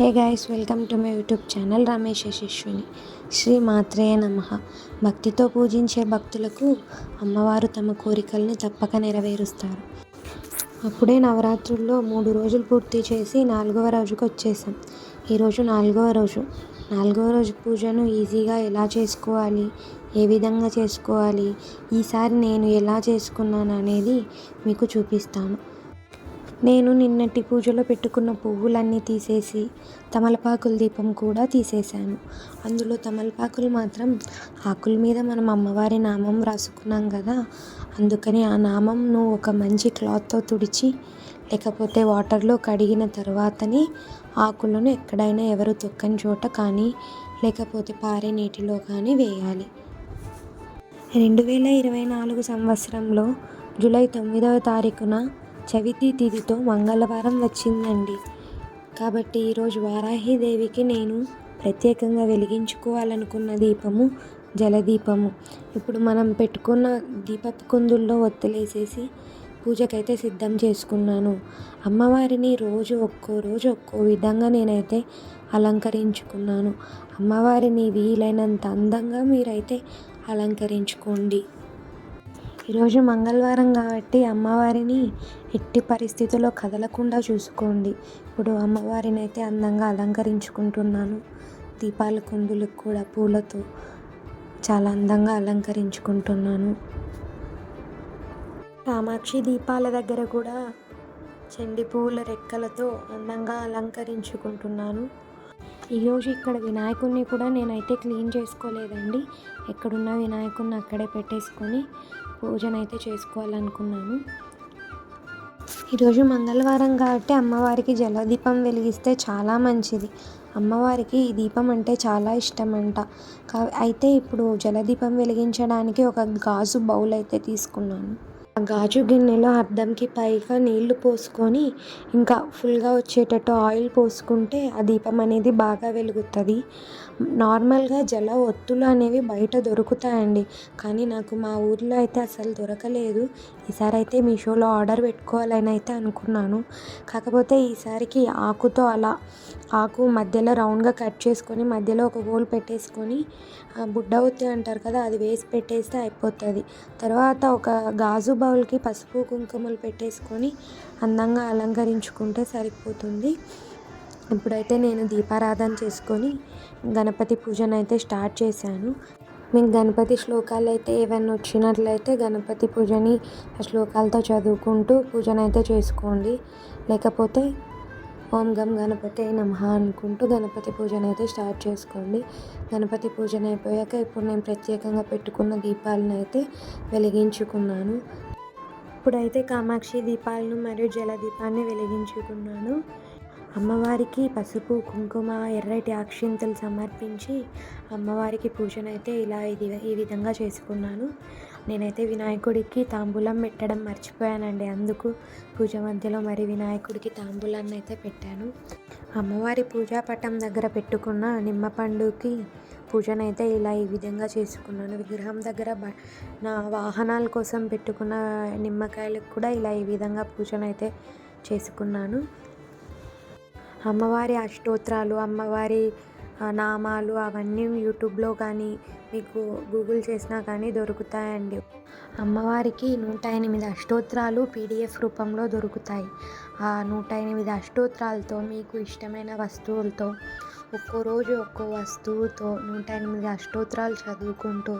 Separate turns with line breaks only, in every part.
Hey guys welcome to my YouTube channel Ramesh Yashaswini. Shri మాత్రే నమ. భక్తితో పూజించే భక్తులకు అమ్మవారు తమ కోరికల్ని తప్పక నెరవేరుస్తారు. అప్పుడే నవరాత్రుల్లో మూడు రోజులు పూర్తి చేసి నాలుగవ రోజుకి వచ్చేసాం. ఈరోజు నాలుగవ రోజు. నాలుగవ రోజు పూజను ఈజీగా ఎలా చేసుకోవాలి? ఏ విధంగా చేసుకోవాలి? ఈసారి నేను ఎలా చేసుకున్నాను అనేది మీకు చూపిస్తాను. నేను నిన్నటి పూజలో పెట్టుకున్న పువ్వులన్నీ తీసేసి తమలపాకుల దీపం కూడా తీసేసాను అందులో తమలపాకులు మాత్రం ఆకుల మీద మనం అమ్మవారి నామం రాసుకున్నాం కదా అందుకని ఆ నామంను ఒక మంచి క్లాత్తో తుడిచి లేకపోతే వాటర్లో కడిగిన తర్వాతనే ఆకులను ఎక్కడైనా ఎవరు తొక్కని చోట కానీ లేకపోతే పారే నీటిలో కానీ వేయాలి. రెండు వేల ఇరవై నాలుగు సంవత్సరంలో జూలై తొమ్మిదవ తారీఖున చవితి తిథితో మంగళవారం వచ్చిందండి. కాబట్టి ఈరోజు వారాహిదేవికి నేను ప్రత్యేకంగా వెలిగించుకోవాలనుకున్న దీపము జలదీపము. ఇప్పుడు మనం పెట్టుకున్న దీపపు కుందుల్లో ఒత్తులేసేసి పూజకైతే సిద్ధం చేసుకున్నాను. అమ్మవారిని రోజు ఒక్కో రోజు ఒక్కో విధంగా నేనైతే అలంకరించుకున్నాను. అమ్మవారిని వీలైనంత అందంగా మీరైతే అలంకరించుకోండి. ఈరోజు మంగళవారం కాబట్టి అమ్మవారిని ఎట్టి పరిస్థితుల్లో కదలకుండా చూసుకోండి. ఇప్పుడు అమ్మవారిని అయితే అందంగా అలంకరించుకుంటున్నాను. దీపాల కుందులకు కూడా పూలతో చాలా అందంగా అలంకరించుకుంటున్నాను. కామాక్షి దీపాల దగ్గర కూడా చెండి పూల రెక్కలతో అందంగా అలంకరించుకుంటున్నాను. ఈరోజు ఇక్కడ వినాయకుడిని కూడా నేనైతే క్లీన్ చేసుకోలేదండి. ఎక్కడున్న వినాయకుడిని అక్కడే పెట్టేసుకొని పూజనైతే చేసుకోవాలనుకున్నాను. ఈరోజు మంగళవారం కాబట్టి అమ్మవారికి జలదీపం వెలిగిస్తే చాలా మంచిది. అమ్మవారికి ఈ దీపం అంటే చాలా ఇష్టం అంట కా అయితే ఇప్పుడు జలదీపం వెలిగించడానికి ఒక గాజు బౌల్ అయితే తీసుకున్నాను. గాజు గిన్నెలో అర్ధంకి పైగా నీళ్ళు పోసుకొని ఇంకా ఫుల్గా వచ్చేటట్టు ఆయిల్ పోసుకుంటే ఆ దీపం అనేది బాగా వెలుగుతుంది. నార్మల్గా జల ఒత్తులు అనేవి బయట దొరుకుతాయండి. కానీ నాకు మా ఊర్లో అయితే అసలు దొరకలేదు. ఈసారి అయితే మీషోలో ఆర్డర్ పెట్టుకోవాలని అయితే అనుకున్నాను. కాకపోతే ఈసారికి ఆకుతో అలా ఆకు మధ్యలో రౌండ్గా కట్ చేసుకొని మధ్యలో ఒక హోల్ పెట్టేసుకొని బుడ్డ ఒత్తి అంటారు కదా అది వేసి పెట్టేస్తే అయిపోతుంది. తర్వాత ఒక గాజు బౌల్కి పసుపు కుంకుమలు పెట్టేసుకొని అందంగా అలంకరించుకుంటే సరిపోతుంది. ఇప్పుడైతే నేను దీపారాధన చేసుకొని గణపతి పూజను అయితే స్టార్ట్ చేశాను. మీకు గణపతి శ్లోకాలు అయితే ఏవైనా వచ్చినట్లయితే గణపతి పూజని శ్లోకాలతో చదువుకుంటూ పూజను అయితే చేసుకోండి. లేకపోతే ఓం గం గణపతి నమ అనుకుంటూ గణపతి పూజను అయితే స్టార్ట్ చేసుకోండి. గణపతి పూజన అయిపోయాక ఇప్పుడు నేను ప్రత్యేకంగా పెట్టుకున్న దీపాలను అయితే వెలిగించుకున్నాను. ఇప్పుడైతే కామాక్షి దీపాలను మరియు జల దీపాన్ని వెలిగించుకున్నాను. అమ్మవారికి పసుపు కుంకుమ ఎర్రటి అక్షింతలు సమర్పించి అమ్మవారికి పూజనైతే ఇలా ఇది ఈ విధంగా చేసుకున్నాను. నేనైతే వినాయకుడికి తాంబూలం పెట్టడం మర్చిపోయానండి. అందుకు పూజ మధ్యలో మరి వినాయకుడికి తాంబూలాన్ని అయితే పెట్టాను. అమ్మవారి పూజా పటం దగ్గర పెట్టుకున్న నిమ్మ పండుకి పూజనైతే ఇలా ఈ విధంగా చేసుకున్నాను. విగ్రహం దగ్గర బ నా వాహనాల కోసం పెట్టుకున్న నిమ్మకాయలకు కూడా ఇలా ఈ విధంగా పూజనైతే చేసుకున్నాను. అమ్మవారి అష్టోత్తరాలు అమ్మవారి నామాలు అవన్నీ యూట్యూబ్లో కానీ మీకు గూగుల్ చేసినా కానీ దొరుకుతాయండి. అమ్మవారికి నూట ఎనిమిది అష్టోత్తరాలు పీడిఎఫ్ రూపంలో దొరుకుతాయి. ఆ నూట ఎనిమిది అష్టోత్తరాలతో మీకు ఇష్టమైన వస్తువులతో ఒక్కో రోజు ఒక్కో వస్తువుతో నూట ఎనిమిది అష్టోత్తరాలు చదువుకుంటూ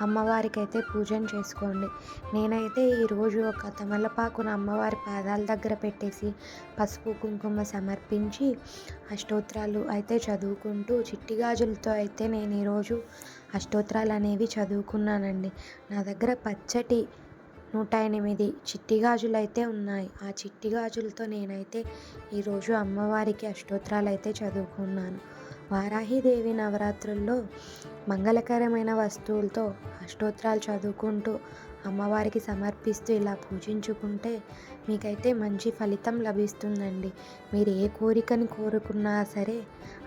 అమ్మవారికి అయితే పూజను చేసుకోండి. నేనైతే ఈరోజు ఒక తమలపాకును అమ్మవారి పాదాల దగ్గర పెట్టేసి పసుపు కుంకుమ సమర్పించి అష్టోత్తరాలు అయితే చదువుకుంటూ చిట్టి గాజులతో అయితే నేను ఈరోజు అష్టోత్తరాలు అనేవి చదువుకున్నానండి. నా దగ్గర పచ్చటి నూట ఎనిమిది చిట్టి గాజులు అయితే ఉన్నాయి. ఆ చిట్టి గాజులతో నేనైతే ఈరోజు అమ్మవారికి అష్టోత్తరాలు అయితే చదువుకున్నాను. వారాహిదేవి నవరాత్రుల్లో మంగళకరమైన వస్తువులతో అష్టోత్తరాలు చదువుకుంటూ అమ్మవారికి సమర్పిస్తూ ఇలా పూజించుకుంటే మీకైతే మంచి ఫలితం లభిస్తుందండి. మీరు ఏ కోరికని కోరుకున్నా సరే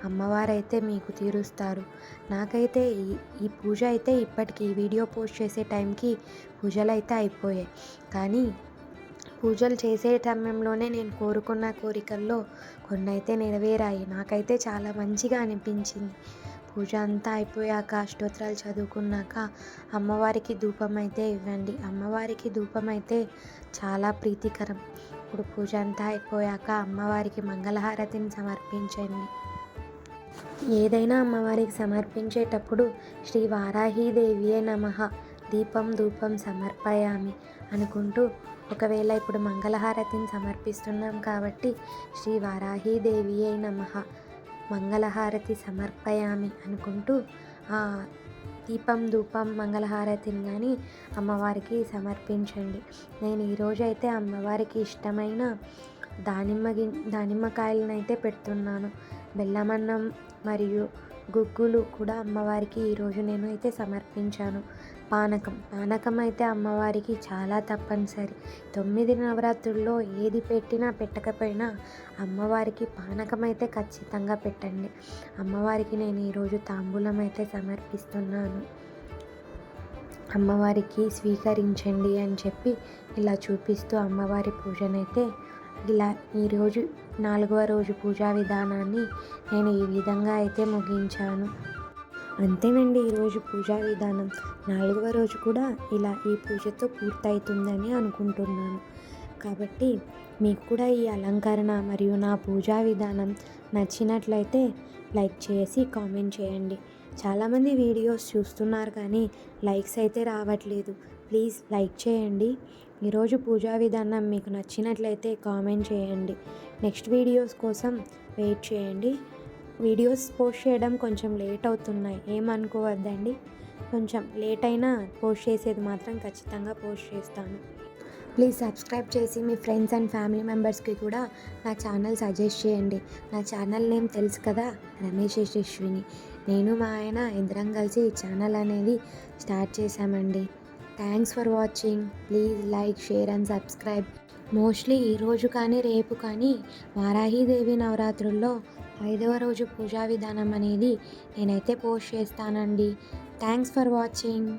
అమ్మవారైతే మీకు తీరుస్తారు. నాకైతే ఈ ఈ పూజ అయితే ఇప్పటికి ఈ వీడియో పోస్ట్ చేసే టైంకి పూజలు అయితే అయిపోయాయి. కానీ పూజలు చేసే సమయంలోనే నేను కోరుకున్న కోరికల్లో కొన్ని అయితే నెరవేరాయి. నాకైతే చాలా మంచిగా అనిపించింది. పూజ అంతా అయిపోయాక అష్టోత్తరాలు చదువుకున్నాక అమ్మవారికి ధూపం అయితే ఇవ్వండి. అమ్మవారికి ధూపం అయితే చాలా ప్రీతికరం. ఇప్పుడు పూజ అంతా అయిపోయాక అమ్మవారికి మంగళహారతిని సమర్పించండి. ఏదైనా అమ్మవారికి సమర్పించేటప్పుడు శ్రీ వారాహీదేవియే నమ. దీపం ధూపం సమర్పయామి అనుకుంటూ ఒకవేళ ఇప్పుడు మంగళహారతిని సమర్పిస్తున్నాం కాబట్టి శ్రీ వారాహీదేవియే నమ. మంగళహారతి సమర్పయామి అనుకుంటూ ఆ దీపం ధూపం మంగళహారతిని కానీ అమ్మవారికి సమర్పించండి. నేను ఈరోజు అయితే అమ్మవారికి ఇష్టమైన దానిమ్మ గి దానిమ్మకాయలను అయితే పెడుతున్నాను. బెల్లమన్నం మరియు గుగ్గులు కూడా అమ్మవారికి ఈరోజు నేను అయితే సమర్పించాను. పానకం. పానకం అయితే అమ్మవారికి చాలా తప్పనిసరి. తొమ్మిది నవరాత్రుల్లో ఏది పెట్టినా పెట్టకపోయినా అమ్మవారికి పానకం అయితే ఖచ్చితంగా పెట్టండి. అమ్మవారికి నేను ఈరోజు తాంబూలం అయితే సమర్పిస్తున్నాను. అమ్మవారికి స్వీకరించండి అని చెప్పి ఇలా చూపిస్తూ అమ్మవారి పూజనైతే ఇలా ఈరోజు నాలుగవ రోజు పూజా విధానాన్ని నేను ఈ విధంగా అయితే ముగించాను. అంతేనండి ఈరోజు పూజా విధానం. నాలుగవ రోజు కూడా ఇలా ఈ పూజతో పూర్తవుతుందని అనుకుంటున్నాను. కాబట్టి మీకు కూడా ఈ అలంకరణ మరియు నా పూజా విధానం నచ్చినట్లయితే లైక్ చేసి కామెంట్ చేయండి. చాలామంది వీడియోస్ చూస్తున్నారు కానీ లైక్స్ అయితే రావట్లేదు. ప్లీజ్ లైక్ చేయండి. ఈరోజు పూజా విధానం మీకు నచ్చినట్లయితే కామెంట్ చేయండి. నెక్స్ట్ వీడియోస్ కోసం వెయిట్ చేయండి. వీడియోస్ పోస్ట్ చేయడం కొంచెం లేట్ అవుతున్నాయి. ఏమనుకోవద్దండి కొంచెం లేట్ అయినా పోస్ట్ చేసేది మాత్రం ఖచ్చితంగా పోస్ట్ చేస్తాను. ప్లీజ్ సబ్స్క్రైబ్ చేసి మీ ఫ్రెండ్స్ అండ్ ఫ్యామిలీ మెంబర్స్కి కూడా నా ఛానల్ సజెస్ట్ చేయండి. నా ఛానల్ నేమ్ తెలుసు కదా? రమేష్ యశ్విని నేను మా ఆయన ఇద్దరం కలిసి ఈ ఛానల్ అనేది స్టార్ట్ చేశామండి. Thanks for watching please like share and subscribe mostly ఈరోజు కానీ రేపు కానీ వారాహీదేవి నవరాత్రుల్లో ఐదవ రోజు పూజా విధానం అనేది నేనైతే పోస్ట్ చేస్తానండి. Thanks for watching